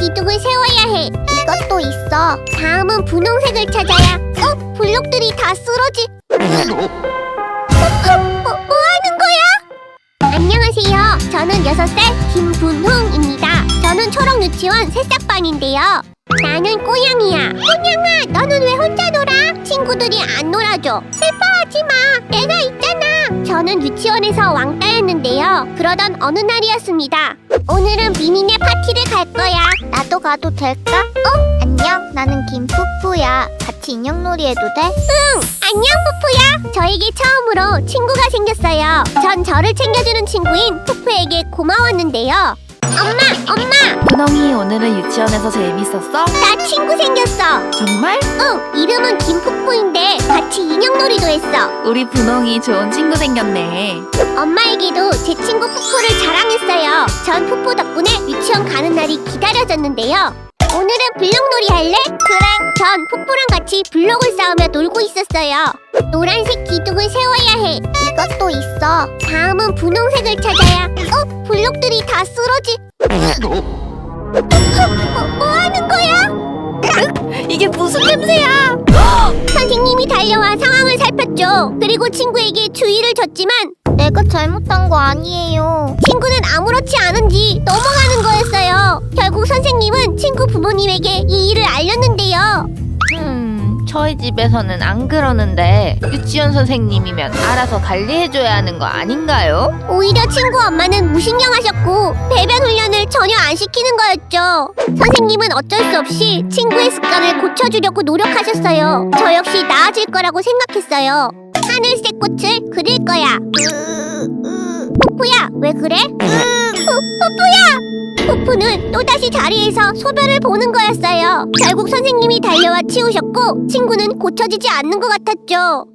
기둥을 세워야 해. 이것도 있어. 다음은 분홍색을 찾아야. 어? 블록들이 다 쓰러지. 어, 뭐, 뭐 하는 거야? 안녕하세요. 저는 6살 김분홍입니다. 저는 초록 유치원 새싹반인데요. 나는 꼬양이야. 꼬양아, 너는 왜 혼자 놀아? 친구들이 안 놀아줘. 슬퍼하지 마. 내가 있잖아. 저는 유치원에서 왕따였는데요. 그러던 어느 날이었습니다. 오늘은 미니네 파티를 갈 거야. 나도 가도 될까? 어? 안녕. 나는 김푸푸야. 같이 인형놀이 해도 돼? 응. 안녕, 푸푸야. 저에게 처음으로 친구가 생겼어요. 전 저를 챙겨주는 친구인 푸푸에게 고마웠는데요. 엄마, 엄마. 분홍이 오늘은 유치원에서 재밌었어? 나 친구 생겼어. 정말? 응, 이름은 김푸푸인데 같이 인형놀이도 했어. 우리 분홍이 좋은 친구 생겼네. 엄마에게도 제 친구 푸푸를 자랑했어요. 전 푸푸 덕분에 유치원 가는 날이 기다려졌는데요. 오늘은 블록놀이 할래? 그래. 전 푸푸랑 같이 블록을 쌓으며 놀고 있었어요. 노란색 기둥을 세워야 해. 이것도 있어. 다음은 분홍색을 찾아야. 어? 블록들이 다 쓰러지. 어, 뭐 하는 거야? 이게 무슨 냄새야? 선생님이 달려와 상황을 살폈죠. 그리고 친구에게 주의를 줬지만 내가 잘못한 거 아니에요. 친구는 아무렇지 않은지 넘어가는 거였어요. 결국 선생님은 친구 부모님에게 이 일을 알렸는데요. 음, 저희 집에서는 안 그러는데 유치원 선생님이면 알아서 관리해줘야 하는 거 아닌가요? 오히려 친구 엄마는 무신경하셨고 배변 훈련을 전혀 안 시키는 거였죠. 선생님은 어쩔 수 없이 친구의 습관을 고쳐주려고 노력하셨어요. 저 역시 나아질 거라고 생각했어요. 하늘색 꽃을 그릴 거야. 푸푸야, 왜 그래? 푸, 푸푸야! 푸푸는 또다시 자리에서 소변을 보는 거였어요. 결국 선생님이 달려와 치우셨고 친구는 고쳐지지 않는 것 같았죠.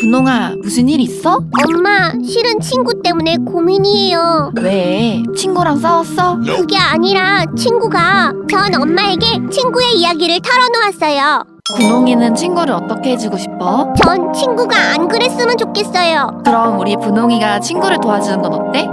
분홍아, 무슨 일 있어? 엄마, 실은 친구 때문에 고민이에요. 왜? 친구랑 싸웠어? 그게 아니라 친구가 전 엄마에게 친구의 이야기를 털어놓았어요. 분홍이는 친구를 어떻게 해주고 싶어? 전 친구가 안 그랬으면 좋겠어요. 그럼 우리 분홍이가 친구를 도와주는 건 어때?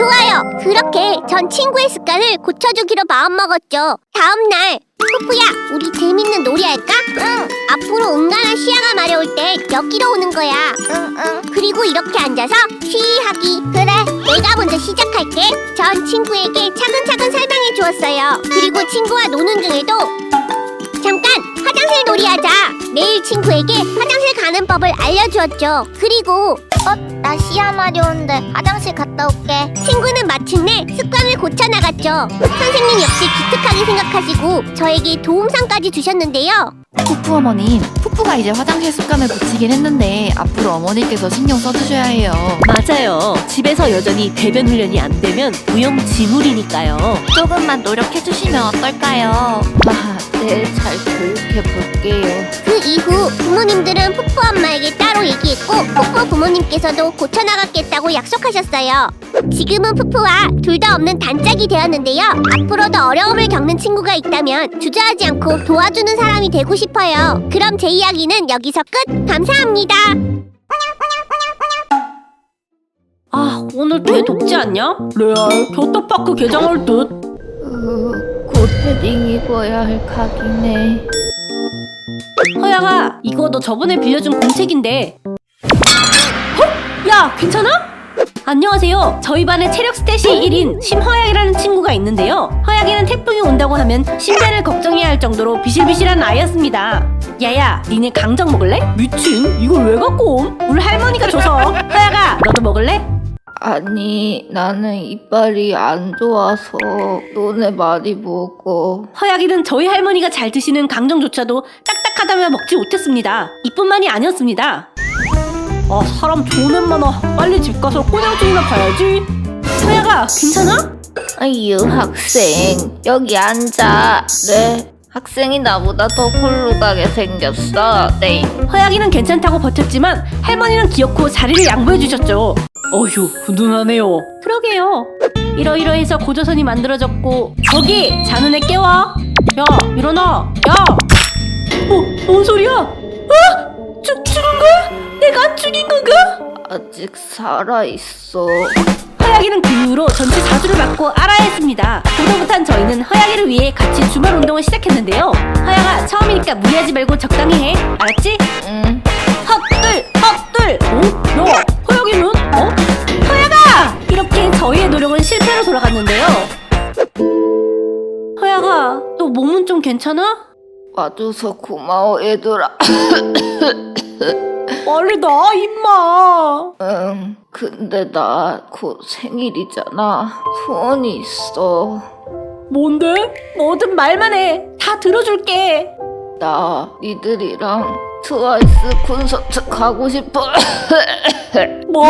좋아요. 그렇게 전 친구의 습관을 고쳐주기로 마음먹었죠. 다음날 푸푸야, 우리 재밌는 놀이 할까? 응. 앞으로 은간한 시야가 마려울 때 여기로 오는 거야. 응, 응. 그리고 이렇게 앉아서 쉬하기. 그래. 내가 먼저 시작할게. 전 친구에게 차근차근 설명해 주었어요. 그리고 친구와 노는 중에도 잠깐 화장실 놀이하자. 매일 친구에게 화장실 가는 법을 알려주었죠. 그리고 어, 나 시야 마려운데 화장실 갔다 올게. 친구는 마침내 습관을 고쳐 나갔죠. 선생님 역시 기특하게 생각하시고 저에게 도움상까지 주셨는데요. 푸푸 어머님, 푸푸가 이제 화장실 습관을 고치긴 했는데 앞으로 어머니께서 신경 써주셔야 해요. 맞아요. 집에서 여전히 배변 훈련이 안 되면 무용지물이니까요. 조금만 노력해주시면 어떨까요? 아, 네, 잘 교육해 볼게요. 그 이후 부모님들은 푸푸 엄마에게 따로 얘기했고 푸푸 부모님께서도 고쳐나갔겠다고 약속하셨어요. 지금은 푸푸와 둘 다 없는 단짝이 되었는데요. 앞으로도 어려움을 겪는 친구가 있다면 주저하지 않고 도와주는 사람이 되고 싶어요. 그럼 제 이야기는 여기서 끝. 감사합니다. 아, 오늘 되게 덥지 않냐? 레알, 교토파크 개장할 듯. 곧 패딩 입어야 할 각이네. 허야가, 이거 너 저번에 빌려준 공책인데. 어? 야, 괜찮아? 안녕하세요. 저희 반에 체력 스탯이 1인 심허약이라는 친구가 있는데요. 허약이는 태풍이 온다고 하면 신변을 걱정해야 할 정도로 비실비실한 아이였습니다. 야야, 니네 강정 먹을래? 미친, 이걸 왜 갖고 옴? 우리 할머니가 줘서. 허야가, 너도 먹을래? 아니, 나는 이빨이 안 좋아서 너네 많이 먹어. 허약이는 저희 할머니가 잘 드시는 강정조차도 딱딱하다며 먹지 못했습니다. 이뿐만이 아니었습니다. 아 사람 좋은 애 많아. 빨리 집 가서 꼬냥증이나 봐야지. 허약아 괜찮아? 아유, 학생. 여기 앉아. 네. 학생이 나보다 더 홀로가게 생겼어. 네. 허약이는 괜찮다고 버텼지만 할머니는 기어코 자리를 양보해 주셨죠. 어휴 훈훈하네요. 그러게요. 이러이러해서 고조선이 만들어졌고 저기 자는 애 깨워. 야 일어나. 야. 어, 뭔 소리야? 어? 죽 죽은 거야? 내가 죽인 건가? 아직 살아있어. 허약이는 그 이후로 전체 자수를 받고 알아야 했습니다. 그로부터 저희는 허약이를 위해 같이 주말 운동을 시작했는데요. 허약아 처음이니까 무리하지 말고 적당히 해. 알았지? 음, 헛들 헛들 어? 야 허약이는? 저희의 노력은 실패로 돌아갔는데요. 허약아 너 몸은 좀 괜찮아? 와줘서 고마워 얘들아. 빨리 나 임마. 응, 근데 나 곧 생일이잖아. 소원이 있어. 뭔데? 뭐든 말만 해. 다 들어줄게. 나 니들이랑 트와이스 콘서트 가고 싶어. 뭐?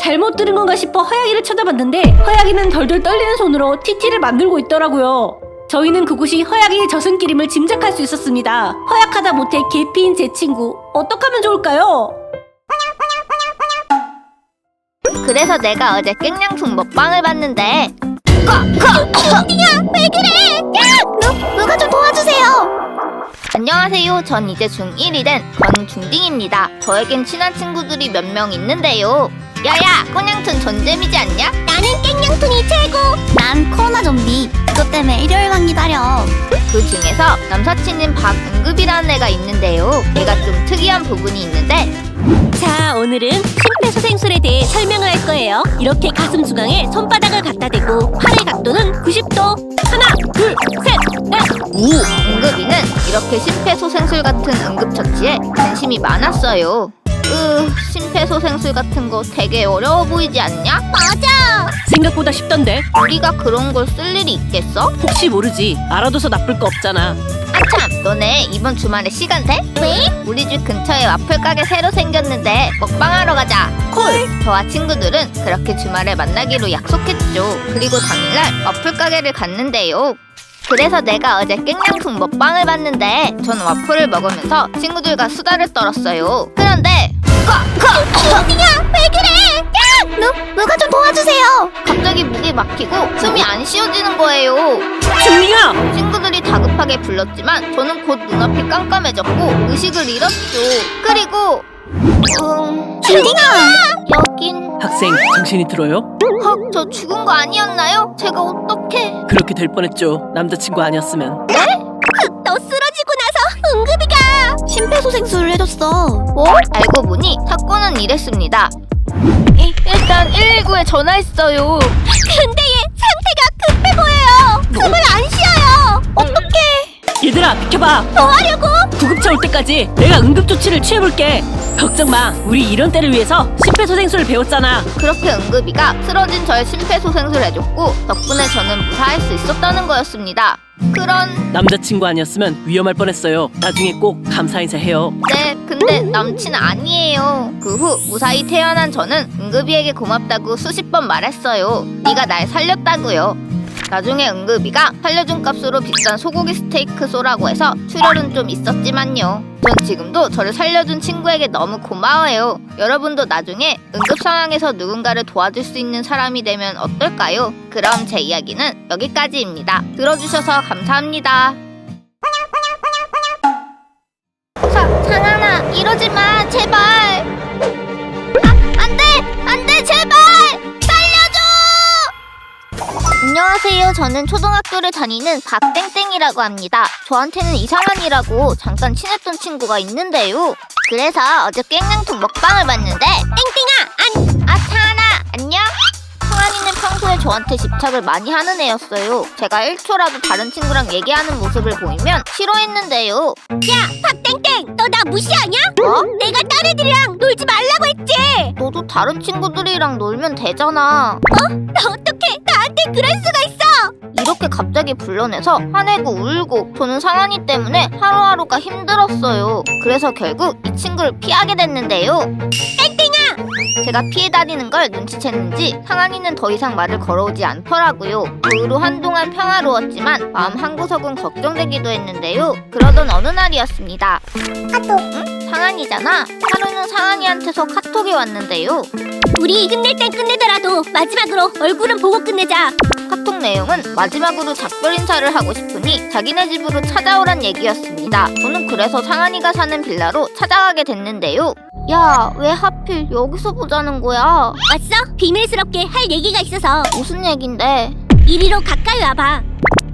잘못 들은 건가 싶어 허약이를 쳐다봤는데 허약이는 덜덜 떨리는 손으로 TT를 만들고 있더라고요. 저희는 그곳이 허약이의 저승길임을 짐작할 수 있었습니다. 허약하다 못해 개피인 제 친구 어떡하면 좋을까요? 그래서 내가 어제 깽냥퉁 먹방을 봤는데 왜 그래? 야! 누, 누가 좀 도와주세요. 안녕하세요. 전 이제 중1이 된 권중딩입니다. 저에겐 친한 친구들이 몇 명 있는데요. 야야, 꼬냥툰 존잼이지 않냐? 나는 깽냥툰이 최고. 난 코로나 좀비. 그것 때문에 일요일만 기다려. 그 중에서 남사친인 박은급이라는 애가 있는데요. 얘가 좀 특이한 부분이 있는데 자, 오늘은 심폐소생술에 대해 설명을 할 거예요. 이렇게 가슴 중앙에 손바닥을 갖다 대고 팔의 각도는 90도. 하나, 둘, 셋, 넷. 오! 은급이는 이렇게 심폐소생술 같은 응급처치에 관심이 많았어요. 으, 심폐소생술 같은 거 되게 어려워 보이지 않냐? 맞아. 생각보다 쉽던데. 우리가 그런 걸 쓸 일이 있겠어? 혹시 모르지. 알아둬서 나쁠 거 없잖아. 아참, 너네 이번 주말에 시간 돼? 왜? 우리 집 근처에 와플 가게 새로 생겼는데 먹방하러 가자. 콜! 저와 친구들은 그렇게 주말에 만나기로 약속했죠. 그리고 당일날 와플 가게를 갔는데요. 그래서 내가 어제 깽냥퉁 먹방을 봤는데 전 와플을 먹으면서 친구들과 수다를 떨었어요. 그런데 어디야? 왜 그래? 야! 누, 누가 좀 도와주세요. 갑자기 목이 막히고 숨이 안 쉬어지는 거예요. 중링아! 친구들이 다급하게 불렀지만 저는 곧 눈앞이 깜깜해졌고 의식을 잃었죠. 그리고 음... 중딩아. 여긴 학생, 정신이 들어요? 헉, 저 죽은 거 아니었나요? 제가 어떻게? 그렇게 될 뻔했죠. 남자친구 아니었으면. 너 심폐소생술을 해줬어. 어? 알고 보니 사건은 이랬습니다. 이, 일단 119에 전화했어요. 근데 얘 상태가 급해 보여요. 숨을 안 쉬어요. 어떡해? 얘들아, 비켜봐! 뭐 하려고? 구급차 올 때까지 내가 응급조치를 취해볼게. 걱정 마. 우리 이런 때를 위해서 심폐소생술을 배웠잖아. 그렇게 응급이가 쓰러진 저의 심폐소생술 해줬고 덕분에 저는 무사할 수 있었다는 거였습니다. 그런 남자친구 아니었으면 위험할 뻔했어요. 나중에 꼭 감사 인사해요. 네, 근데 남친 아니에요. 그 후 무사히 태어난 저는 응급이에게 고맙다고 수십 번 말했어요. 네가 날 살렸다고요. 나중에 응급이가 살려준 값으로 비싼 소고기 스테이크 쏘라고 해서 출혈은 좀 있었지만요. 전 지금도 저를 살려준 친구에게 너무 고마워요. 여러분도 나중에 응급 상황에서 누군가를 도와줄 수 있는 사람이 되면 어떨까요? 그럼 제 이야기는 여기까지입니다. 들어주셔서 감사합니다. 사, 상아나 이러지 마 제발 안녕하세요. 저는 초등학교를 다니는 박땡땡이라고 합니다. 저한테는 이상한이라고 잠깐 친했던 친구가 있는데요. 그래서 어제 깽냥통 먹방을 봤는데 땡땡아 평소에 저한테 집착을 많이 하는 애였어요 제가 1초라도 다른 친구랑 얘기하는 모습을 보이면 싫어했는데요 야, 박땡땡, 너 나 무시하냐? 어? 내가 딴 애들이랑 놀지 말라고 했지. 너도 다른 친구들이랑 놀면 되잖아. 너 어떻게 나한테 그럴 수가 있어? 이렇게 갑자기 불러내서 화내고 울고 저는 상한이 때문에 하루하루가 힘들었어요. 그래서 결국 이 친구를 피하게 됐는데요. 땡땡아! 제가 피해 다니는 걸 눈치챘는지 상한이는 더 이상 말을 걸어오지 않더라고요. 그 후로 한동안 평화로웠지만 마음 한구석은 걱정되기도 했는데요. 그러던 어느 날이었습니다. 카톡. 응? 상한이잖아. 하루는 상한이한테서 카톡이 왔는데요. 우리 끝낼 땐 끝내더라도 마지막으로 얼굴은 보고 끝내자. 카톡 내용은 마지막으로 작별 인사를 하고 싶으니 자기네 집으로 찾아오란 얘기였습니다. 저는 그래서 상한이가 사는 빌라로 찾아가게 됐는데요. 야, 왜 하필 여기서 보자는 거야? 왔어? 비밀스럽게 할 얘기가 있어서 무슨 얘긴데? 이리로 가까이 와봐.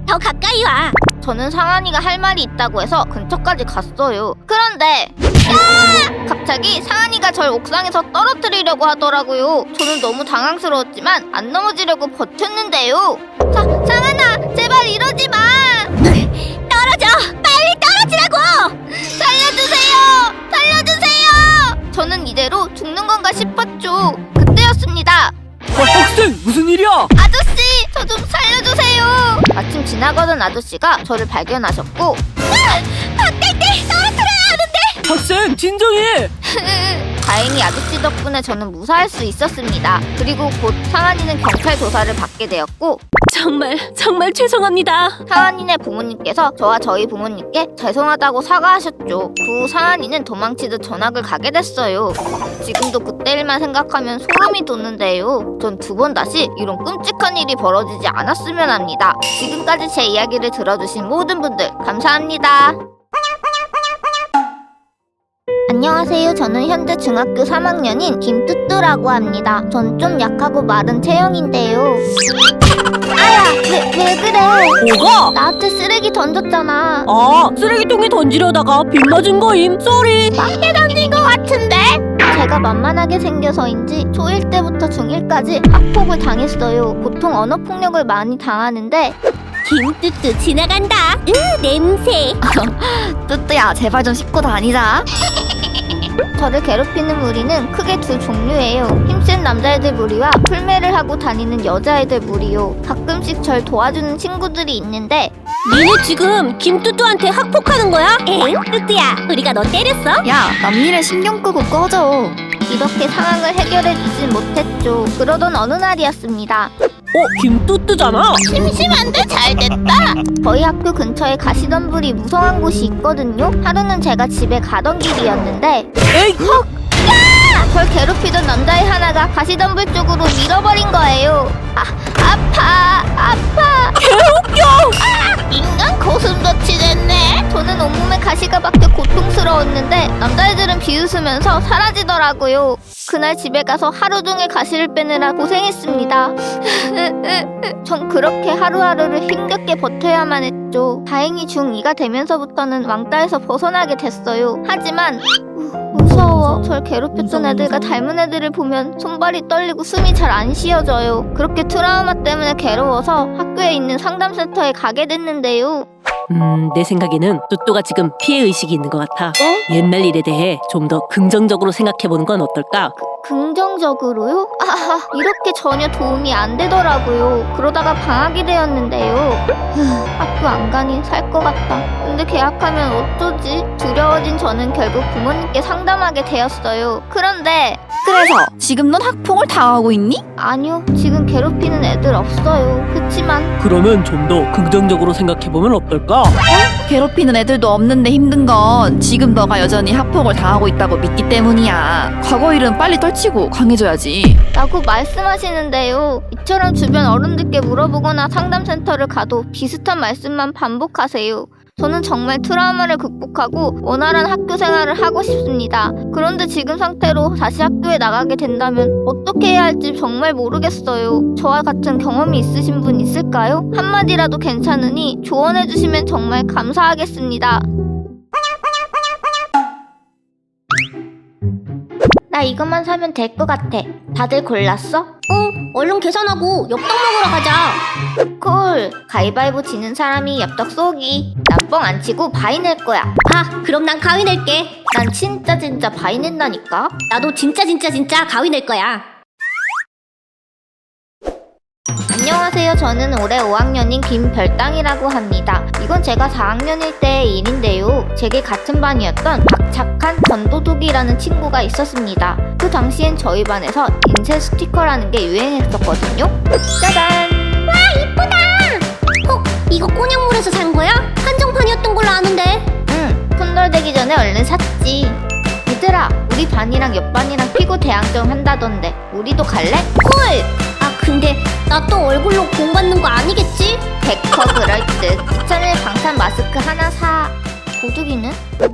더 가까이 와. 저는 상한이가 할 말이 있다고 해서 근처까지 갔어요. 그런데 야! 갑자기 상한이가 절 옥상에서 떨어뜨리려고 하더라고요. 저는 너무 당황스러웠지만 안 넘어지려고 버텼는데요. 자, 상한아, 제발 이러지 마. 떨어져. 빨리 떨어지라고. 살려주세요! 살려주세요! 저는 이대로 죽는 건가 싶었죠. 그때였습니다. 어, 학생 무슨 일이야? 아저씨, 저 좀 살려주세요. 마침 지나가던 아저씨가 저를 발견하셨고 학생 진정해. 다행히 아저씨 덕분에 저는 무사할 수 있었습니다. 그리고 곧 상한이는 경찰 조사를 받게 되었고 정말 정말 죄송합니다. 상한이네 부모님께서 저와 저희 부모님께 죄송하다고 사과하셨죠. 그 후 상한이는 도망치듯 전학을 가게 됐어요. 지금도 그때 일만 생각하면 소름이 돋는데요. 전 두 번 다시 이런 끔찍한 일이 벌어지지 않았으면 합니다. 지금까지 제 이야기를 들어주신 모든 분들 감사합니다. 안녕하세요. 저는 현재 중학교 3학년인 김뚜뚜라고 합니다. 전 좀 약하고 마른 체형인데요. 아야, 왜, 왜 그래? 뭐가? 나한테 쓰레기 던졌잖아. 아 쓰레기통에 던지려다가 빗 맞은 거임. 쏘리. 빵대 던진 것 같은데? 제가 만만하게 생겨서인지 초1 때부터 중1까지 학폭을 당했어요. 보통 언어폭력을 많이 당하는데 김뚜뚜 지나간다. 으 냄새. 뚜뚜야 제발 좀 씻고 다니자. 저를 괴롭히는 무리는 크게 두 종류예요. 힘센 남자애들 무리와 풀매를 하고 다니는 여자애들 무리요. 가끔씩 절 도와주는 친구들이 있는데 니네 지금 김뚜뚜한테 학폭하는 거야? 엥? 뚜뚜야, 우리가 너 때렸어? 야 남일에 신경 끄고 꺼져. 이렇게 상황을 해결해 주진 못했죠. 그러던 어느 날이었습니다. 어 김뚜뚜잖아. 심심한데 잘 됐다. 저희 학교 근처에 가시덤불이 무성한 곳이 있거든요. 하루는 제가 집에 가던 길이었는데 에이 절 괴롭히던 남자의 하나가 가시덤불 쪽으로 밀어버린 거예요. 아, 아파, 아파. 개웃겨. 아, 인간 고슴도치 됐네. 저는 온몸에 가시가 박혀 고통스러웠는데 남자애들은 비웃으면서 사라지더라고요. 그날 집에 가서 하루 종일 가시를 빼느라 고생했습니다. 전 그렇게 하루하루를 힘겹게 버텨야만 했죠. 다행히 중2가 되면서부터는 왕따에서 벗어나게 됐어요. 하지만 무서워. 절 괴롭혔던 애들과 닮은 애들을 보면 손발이 떨리고 숨이 잘 안 쉬어져요. 그렇게 트라우마 때문에 괴로워서 학교에 있는 상담센터에 가게 됐는데요. 음, 내 생각에는 뚜뚜가 지금 피해 의식이 있는 것 같아. 옛날 일에 대해 좀 더 긍정적으로 생각해 보는 건 어떨까? 긍정적으로요? 아, 이렇게 전혀 도움이 안 되더라고요. 그러다가 방학이 되었는데요. 후, 학교 안 가니 살 것 같다. 근데 계약하면 어쩌지? 두려워진 저는 결국 부모님께 상담하게 되었어요. 그런데 그래서 지금 넌 학폭을 당하고 있니? 아니요, 지금 괴롭히는 애들 없어요. 그치만 그러면 좀 더 긍정적으로 생각해 보면 어떨까? 괴롭히는 애들도 없는데 힘든 건 지금 너가 여전히 학폭을 당하고 있다고 믿기 때문이야. 과거 일은 빨리 떨치고 강해져야지. 라고 말씀하시는데요. 이처럼 주변 어른들께 물어보거나 상담센터를 가도 비슷한 말씀만 반복하세요. 저는 정말 트라우마를 극복하고 원활한 학교 생활을 하고 싶습니다. 그런데 지금 상태로 다시 학교에 나가게 된다면 어떻게 해야 할지 정말 모르겠어요. 저와 같은 경험이 있으신 분 있을까요? 한마디라도 괜찮으니 조언해주시면 정말 감사하겠습니다. 나 이것만 사면 될 것 같아. 다들 골랐어? 응, 얼른 계산하고 엽떡 먹으러 가자. 콜! 가위바위보 지는 사람이 엽떡 쏘기. 난뻥안 치고 바위 낼 거야. 아, 그럼 난 가위 낼게. 난 진짜 진짜 바위 낸다니까. 나도 진짜 진짜 진짜 가위 낼 거야. 안녕하세요. 저는 올해 5학년인 김별땅이라고 합니다. 이건 제가 4학년일 때의 일인데요. 제게 같은 반이었던 박착한 전도둑이라는 친구가 있었습니다. 그 당시엔 저희 반에서 인쇄 스티커라는 게 유행했었거든요. 짜잔! 이거 꼬냥물에서 산 거야? 한 정판이었던 걸로 아는데. 응, 손절되기 전에 얼른 샀지. 얘들아, 우리 반이랑 옆 반이랑 피구 대항전 한다던데 우리도 갈래? 헐! 아, 근데 나 또 얼굴로 공 받는 거 아니겠지? 백커 그럴 듯. 2001 방탄 마스크 하나 사. 도둑이는?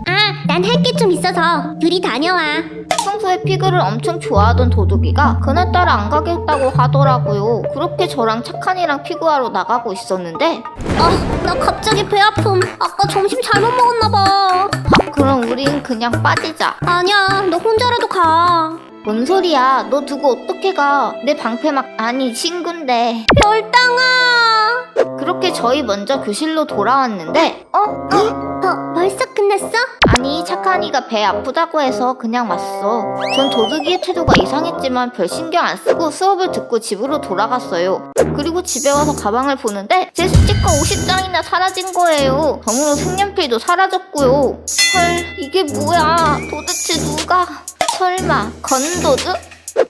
아, 난 할 게 좀 있어서 둘이 다녀와. 평소에 피그를 엄청 좋아하던 도둑이가 그날따라 안 가겠다고 하더라고요. 그렇게 저랑 착한이랑 피그하러 나가고 있었는데 아, 나 갑자기 배 아픔. 아까 점심 잘못 먹었나 봐. 아, 그럼 우린 그냥 빠지자. 아니야, 너 혼자라도 가. 뭔 소리야? 너 두고 어떻게 가? 내 방패 막 아니 친구인데. 별땅아. 그렇게 저희 먼저 교실로 돌아왔는데 어? 어, 벌써 끝났어? 아니 착한이가 배 아프다고 해서 그냥 왔어. 전 도둑이의 태도가 이상했지만 별 신경 안 쓰고 수업을 듣고 집으로 돌아갔어요. 그리고 집에 와서 가방을 보는데 제 스티커 50장이나 사라진 거예요. 덤으로 색연필도 사라졌고요. 헐 이게 뭐야? 도대체 누가? 설마 건도둑?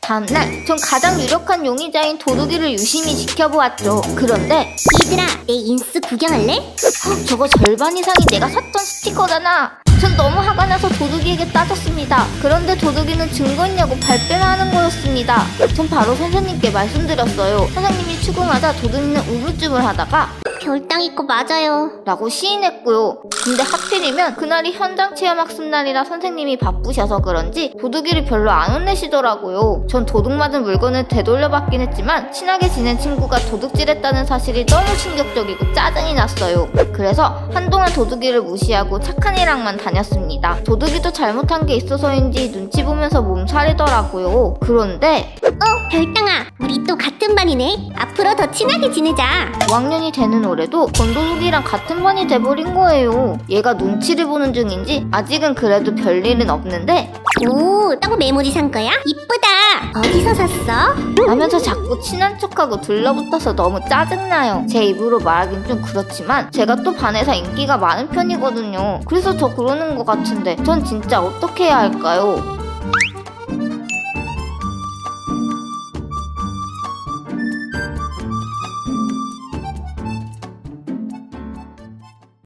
다음날 전 가장 유력한 용의자인 도둑이를 유심히 지켜보았죠. 그런데 얘들아, 내 인스 구경할래? 헉, 저거 절반 이상이 내가 샀던 스티커잖아. 전 너무 화가 나서 도둑이에게 따졌습니다. 그런데 도둑이는 증거 있냐고 발뺌 하는 거였습니다. 전 바로 선생님께 말씀드렸어요. 선생님이 추궁하자 도둑이는 우물쭈물 하다가 별땅이 거 맞아요. 라고 시인했고요. 근데 하필이면 그날이 현장 체험 학습 날이라 선생님이 바쁘셔서 그런지 도둑이를 별로 안 혼내시더라고요. 전 도둑 맞은 물건을 되돌려받긴 했지만 친하게 지낸 친구가 도둑질했다는 사실이 너무 충격적이고 짜증이 났어요. 그래서 한동안 도둑이를 무시하고 착한 이랑만 다녔습니다. 도둑이도 잘못한 게 있어서인지 눈치 보면서 몸살이더라고요. 그런데 어, 별땅아, 우리 또 같은 반이네. 앞으로 더 친하게 지내자. 5학년이 되는 올해도 건도둑이랑 같은 반이 돼버린 거예요. 얘가 눈치를 보는 중인지 아직은 그래도 별일은 없는데 오, 딱 메모지 산 거야? 이쁘다. 어디서 샀어? 하면서 자꾸 친한 척하고 둘러붙어서 너무 짜증나요. 제 입으로 말하긴 좀 그렇지만 제가 또 반에서 인기가 많은 편이거든요. 그래서 더 그러는 것 같은데 전 진짜 어떻게 해야 할까요?